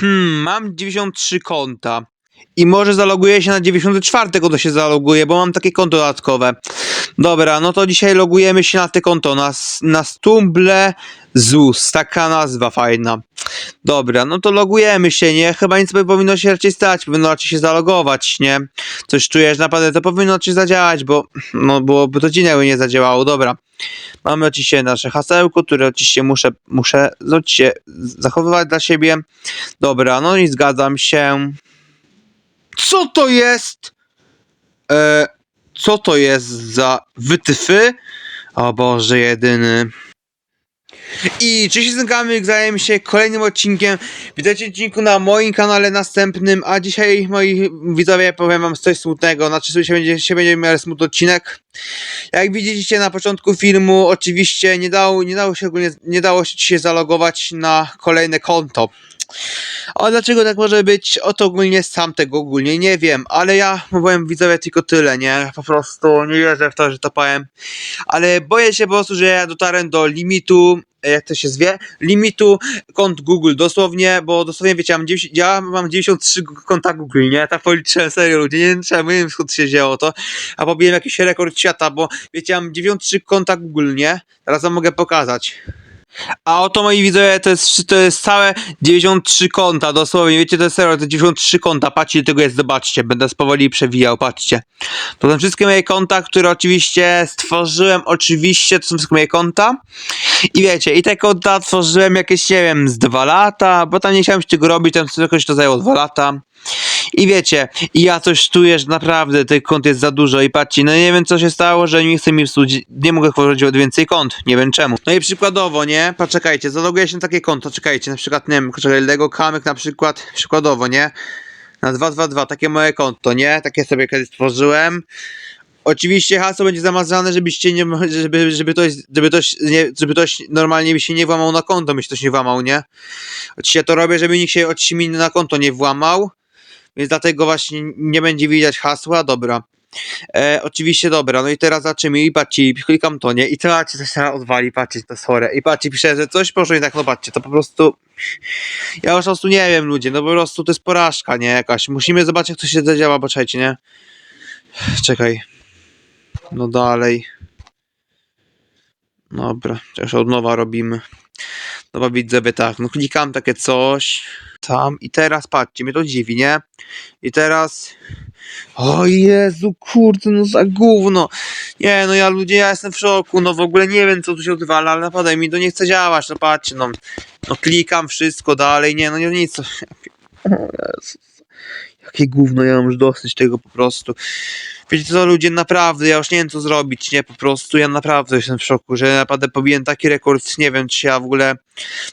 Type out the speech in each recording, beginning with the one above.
Hmm, mam 93 konta. I może zaloguję się na 94 konto się zaloguję, bo mam takie konto dodatkowe. Dobra, no to dzisiaj logujemy się na te konto, na, na Stumble ZUS, taka nazwa fajna. Dobra, no to logujemy się, nie? Chyba nic by powinno się raczej stać, powinno raczej się zalogować, nie? Coś czujesz, naprawdę to powinno raczej zadziałać, bo no byłoby to dziwne, jakby nie zadziałało, dobra. Mamy oczywiście nasze hasełko, które oczywiście muszę, muszę zachowywać dla siebie. Dobra, no i zgadzam się. Co to jest? E, co to jest za wytyfy? O Boże, jedyny. I cześć, Zynkamy, zajmiemy się kolejnym odcinkiem. Witajcie w odcinku na moim kanale następnym, a dzisiaj, moi widzowie, powiem wam coś smutnego. Znaczy, się będzie, się będzie miał smutny odcinek. Jak widzieliście na początku filmu, oczywiście nie dało, nie dało się ogólnie, nie dało się się zalogować na kolejne konto. A dlaczego tak może być? O to ogólnie sam tego ogólnie nie wiem, ale ja powiem widzowie tylko tyle, nie? Po prostu nie wierzę w to, że to powiem. Ale boję się po prostu, że ja dotarę do limitu, jak to się zwie? Limitu kont Google, dosłownie, bo dosłownie wiecie, ja mam, 90, ja mam 93 konta Google, nie? Tak policzyłem serio ludzie, nie wiem nie wiem skąd się wzięło to. A pobiłem jakiś rekord świata, bo wiecie, ja mam 93 konta Google, nie? Teraz wam mogę pokazać. A oto moi widzowie, to jest, to jest całe 93 konta, dosłownie, wiecie, to jest serio, to 93 konta, patrzcie, tego jest, zobaczcie, będę powoli przewijał, patrzcie. To są wszystkie moje konta, które oczywiście stworzyłem, oczywiście, to są wszystkie moje konta. I wiecie, i te konta tworzyłem jakieś, nie wiem, z dwa lata, bo tam nie chciałem się tego robić, tam jakoś to zajęło dwa lata. I wiecie, i ja coś czuję, że naprawdę tych kont jest za dużo i patrzcie, no nie wiem co się stało, że nie chce mi wsłudzić, nie mogę tworzyć od więcej kont, nie wiem czemu. No i przykładowo, nie, poczekajcie, zaloguję się na takie konto, czekajcie, na przykład, nie wiem, Lego Kamyk na przykład, przykładowo, nie, na 222, takie moje konto, nie, takie sobie kiedyś stworzyłem. Oczywiście hasło będzie zamazane, żebyście nie, żeby, żeby ktoś, żeby ktoś, nie, żeby ktoś normalnie się nie włamał na konto, mi się ktoś nie włamał, nie? Oczywiście to robię, żeby nikt się mi na konto nie włamał, więc dlatego właśnie nie będzie widać hasła, dobra. E, oczywiście dobra, no i teraz zaczynamy i patrzcie, klikam to, nie? I to patrzcie, coś teraz odwali, patrzcie, to chore. I patrzcie, pisze, że coś poszło i tak, no patrzcie, to po prostu... Ja już po prostu nie wiem, ludzie, no po prostu to jest porażka, nie? Jakaś. Musimy zobaczyć, jak to się zadziała, bo czekajcie, nie? Czekaj. No dalej. Dobra, też od nowa robimy. Dobra, widzowie, tak, no klikam takie coś tam i teraz patrzcie, mnie to dziwi, nie? I teraz... O Jezu, kurde, no za gówno. Nie, no ja ludzie, ja jestem w szoku, no w ogóle nie wiem, co tu się odwala, ale naprawdę mi to nie chce działać, no patrzcie, no, no klikam wszystko dalej, nie, no nie, nic. O Jezus. Jakie gówno, ja mam już dosyć tego po prostu. Wiecie co, ludzie, naprawdę, ja już nie wiem co zrobić, nie, po prostu, ja naprawdę jestem w szoku, że naprawdę pobiłem taki rekord, nie wiem, czy ja w ogóle,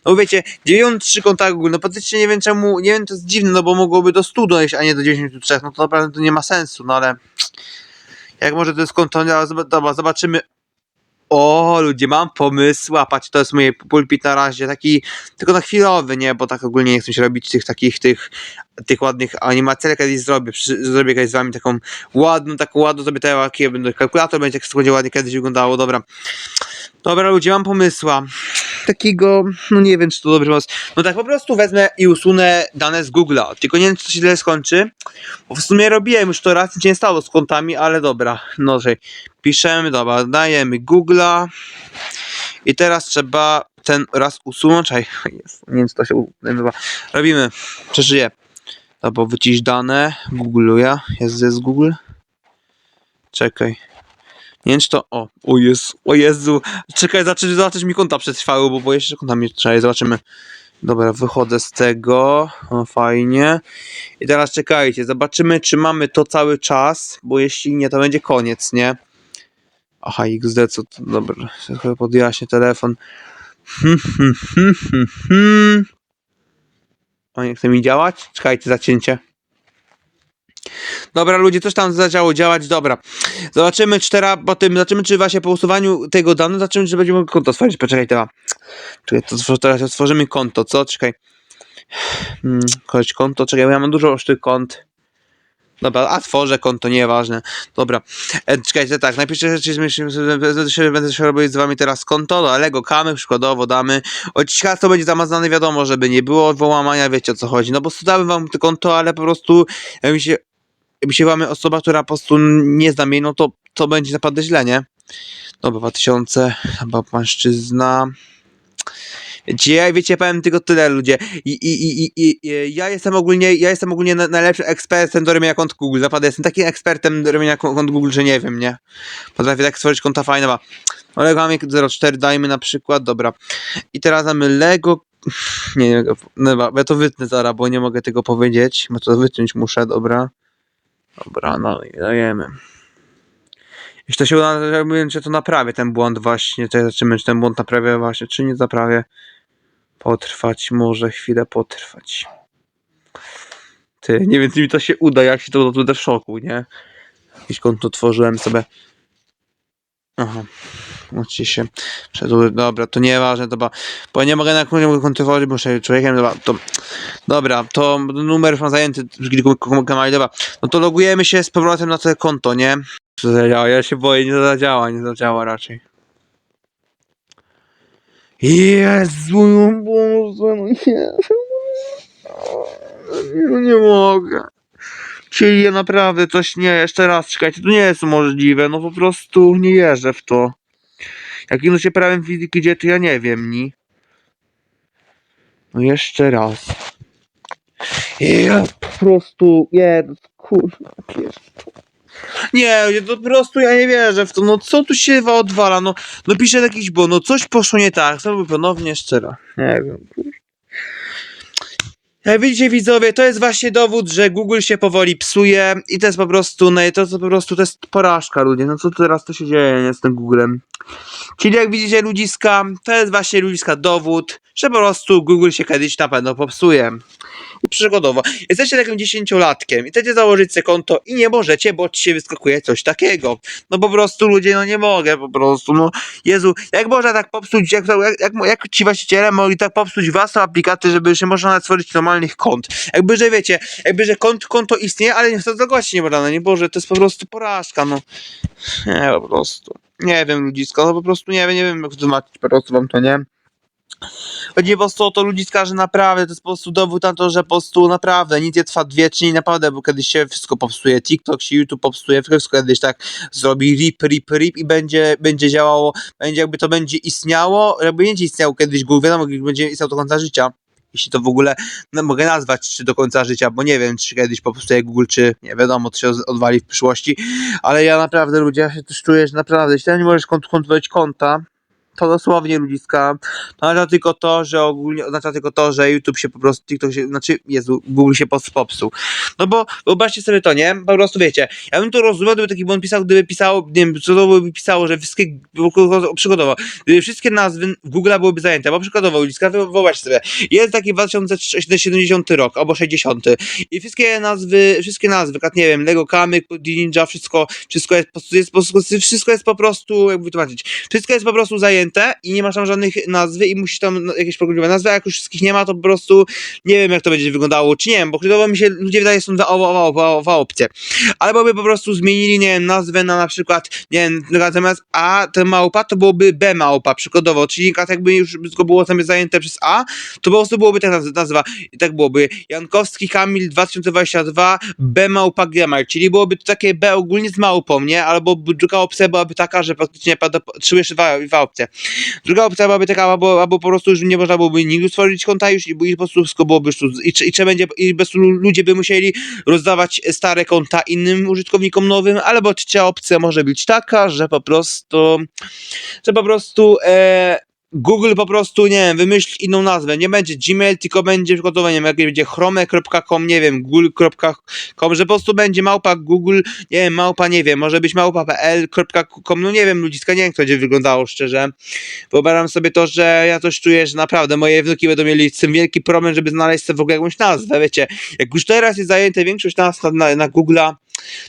no wiecie, 93 konta no faktycznie nie wiem czemu, nie wiem, to jest dziwne, no bo mogłoby do 100 dojść, a nie do 93, no to naprawdę to nie ma sensu, no ale jak może to jest konto, no, dobra, zobaczymy, o, ludzie, mam pomysł, a patrzcie, to jest moje pulpit na razie, taki, tylko na chwilowy, nie, bo tak ogólnie nie chcę się robić tych takich, tych, tych ładnych animacji, ale kiedyś zrobię, zrobię kiedyś z wami taką ładną, taką ładną sobie te jaki będę kalkulator będzie jak to będzie ładnie kiedyś wyglądało, dobra. Dobra ludzie, mam pomysła. Takiego, no nie wiem czy to dobry pomysł. No tak po prostu wezmę i usunę dane z Google'a. Tylko nie wiem czy to się źle skończy. Bo w sumie robiłem już to raz, nic nie stało z kontami, ale dobra. No że piszemy, dobra, dajemy Google'a. I teraz trzeba ten raz usunąć. Czekaj, jest, nie wiem czy to się uda. Robimy, przeżyję. Albo wycisz dane. Googluję. Jest, jest Google. Czekaj. Czy to. O, o Jezu, o Jezu. Czekaj, zobaczyć, zobaczyć mi konta przetrwały, bo boję się, że konta mi czekaj, zobaczymy. Dobra, wychodzę z tego. O, fajnie. I teraz czekajcie, zobaczymy, czy mamy to cały czas, bo jeśli nie, to będzie koniec, nie? Aha, XD, co to. Dobra, sobie podjaśnię telefon. Hmm, hmm, hmm, hmm, hmm. O, nie chce mi działać? Czekajcie, zacięcie. Dobra, ludzie, coś tam zaczęło działać, dobra. Zobaczymy, czy teraz, po tym, zobaczymy, czy właśnie po usuwaniu tego dane, zobaczymy, czy będziemy konto stworzyć. Poczekaj, teraz. Czekaj, to teraz otworzymy konto, co? Czekaj. Hmm, chodź, konto, czekaj, ja mam dużo tych kont. Dobra, a tworzę konto, nieważne. Dobra, e, czekajcie, tak, najpierw się- będę się robić z wami teraz konto, do Lego Kamy przykładowo damy. Odcisk to będzie zamazane, wiadomo, żeby nie było włamania, wiecie o co chodzi. No bo dałem wam to konto, ale po prostu mi się, jak mi się łamie osoba, która po prostu nie zna mnie, no to, to będzie naprawdę źle, nie? Dobra, 2000, chyba mężczyzna. Ja, wiecie, powiem tylko tyle, ludzie. I, i, i, i, ja jestem ogólnie, ja jestem ogólnie na- najlepszym ekspertem do robienia kont Google. Naprawdę jestem takim ekspertem do robienia kon- kont Google, że nie wiem, nie? Potrafię tak stworzyć konta fajne. Lego mamy 04 dajmy na przykład, dobra. I teraz mamy Lego. Nie, nie, no ja to wytnę zaraz, bo nie mogę tego powiedzieć. Bo to wytnąć muszę, dobra. Dobra, no i dajemy. Jeśli to się uda, to to naprawię ten błąd właśnie, to zobaczymy, czy ten błąd naprawię właśnie, czy nie naprawię. Potrwać, może chwilę potrwać. Ty, nie wiem, czy mi to się uda, jak się to będę w szoku, nie? Jakieś konto tworzyłem sobie. Aha. Oczywiście. Przedłuż, dobra, to nieważne, dobra. Bo nie mogę na bo muszę człowiekiem, dobra, to... Dobra, to numer już mam zajęty kanałach, dobra. No to logujemy się z powrotem na to konto, nie? Co zadziała? Ja się boję, nie zadziała, nie zadziała raczej. Jezu, no Boże, no nie. No nie mogę. Czyli ja naprawdę coś nie, jeszcze raz, czekajcie, to nie jest możliwe, no po prostu nie wierzę w to. Jakim się prawem fizyki idzie, to ja nie wiem, ni. No jeszcze raz. Ja po prostu, nie, kurwa. Nie, po prostu ja nie wierzę w to, no co tu się odwala, no, no pisze jakiś bo, no coś poszło nie tak, zrobię ponownie jeszcze raz. Nie wiem, kurwa. Jak widzicie widzowie, to jest właśnie dowód, że Google się powoli psuje i to jest po prostu, no i to, to po prostu to jest porażka ludzie, no co teraz to się dzieje nie, z tym Googlem. Czyli jak widzicie ludziska, to jest właśnie ludziska dowód, że po prostu Google się kiedyś na pewno popsuje. I przykładowo, jesteście takim dziesięciolatkiem i chcecie założyć sobie konto i nie możecie, bo ci się wyskakuje coś takiego. No po prostu ludzie, no nie mogę po prostu, no Jezu, jak można tak popsuć, jak, jak, jak, jak ci właściciele mogli tak popsuć własną aplikację, żeby nie można stworzyć normalnych kont. Jakby, że wiecie, jakby, że kont, konto istnieje, ale nie to zagłosić nie można, no nie Boże, to jest po prostu porażka, no. Nie, po prostu. Nie wiem, ludzisko, no po prostu nie wiem, nie wiem, jak wytłumaczyć po prostu wam to, nie? Chodzi po prostu o to ludziska, że naprawdę to jest po prostu dowód na to, że po prostu naprawdę nic nie trwa wiecznie i naprawdę, bo kiedyś się wszystko popsuje, TikTok się, YouTube popsuje, wszystko kiedyś tak zrobi rip, rip, rip i będzie, będzie działało, będzie jakby to będzie istniało, jakby nie będzie istniało kiedyś Google, wiadomo, będzie istniał do końca życia. Jeśli to w ogóle no, mogę nazwać, czy do końca życia, bo nie wiem, czy kiedyś popsuje Google, czy nie wiadomo, co się odwali w przyszłości, ale ja naprawdę, ludzie, ja się też czuję, że naprawdę, jeśli nie możesz kont- kontrolować konta, to dosłownie ludziska, to oznacza tylko to, że ogólnie oznacza tylko to, że YouTube się po prostu, TikTok się, znaczy, Jezu, Google się popsuł. No bo wyobraźcie sobie to, nie? Po prostu wiecie, ja bym to rozumiał, gdyby taki błąd pisał, gdyby pisało, nie wiem, co to by pisało, że wszystkie, przykładowo, gdyby wszystkie nazwy Google byłyby zajęte, bo przykładowo, ludziska, wy- wyobraźcie sobie, jest taki 2070 rok, albo 60 i wszystkie nazwy, wszystkie nazwy, jak nie wiem, Lego Kamyk, Ninja, wszystko, wszystko jest, jest, wszystko jest po prostu, jakby wytłumaczyć, wszystko jest po prostu zajęte i nie masz tam żadnych nazwy i musisz tam jakieś programowe nazwy, a jak już wszystkich nie ma, to po prostu nie wiem, jak to będzie wyglądało, czy nie wiem, bo chwilowo mi się ludzie wydaje, są dwa, dwa, dwa, dwa opcje. Albo by po prostu zmienili, nie wiem, nazwę na na przykład, nie wiem, zamiast A, to małpa, to byłoby B małpa, przykładowo, czyli jakby już wszystko było tam zajęte przez A, to po prostu byłoby tak naz- nazwa, i tak byłoby Jankowski Kamil 2022 B małpa Gmail, czyli byłoby to takie B ogólnie z małpą, nie? Albo druga opcja byłaby taka, że praktycznie pada, trzy jeszcze dwa, dwa opcje. Druga opcja byłaby taka, albo, albo po prostu już nie można byłoby nigdy stworzyć konta już i, i po prostu wszystko byłoby już i, i, czy będzie, i prostu ludzie by musieli rozdawać stare konta innym użytkownikom nowym, albo trzecia opcja może być taka, że po prostu, że po prostu e, Google po prostu, nie wiem, wymyśli inną nazwę. Nie będzie Gmail, tylko będzie przykładowo, nie wiem, jak będzie chrome.com, nie wiem, google.com, że po prostu będzie małpa Google, nie wiem, małpa, nie wiem, może być małpa.pl.com, no nie wiem, ludziska, nie wiem, jak to będzie wyglądało, szczerze. Wyobrażam sobie to, że ja coś czuję, że naprawdę moje wnuki będą mieli z tym wielki problem, żeby znaleźć sobie w ogóle jakąś nazwę, wiecie. Jak już teraz jest zajęte większość nazw na, na, na Google'a,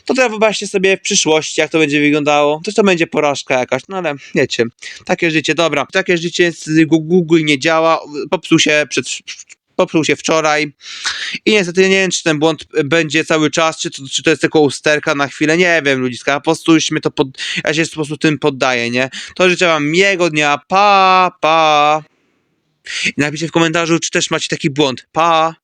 to teraz wyobraźcie sobie w przyszłości, jak to będzie wyglądało. To to będzie porażka jakaś, no ale wiecie, takie życie, dobra, takie życie Google nie działa, popsuł się przed popsuł się wczoraj i niestety nie wiem, czy ten błąd będzie cały czas, czy to, czy to jest tylko usterka na chwilę, nie wiem, ludziska, po prostu już mnie to pod... ja się po prostu tym poddaję, nie? To życzę wam miłego dnia, pa, pa. I napiszcie w komentarzu, czy też macie taki błąd, pa.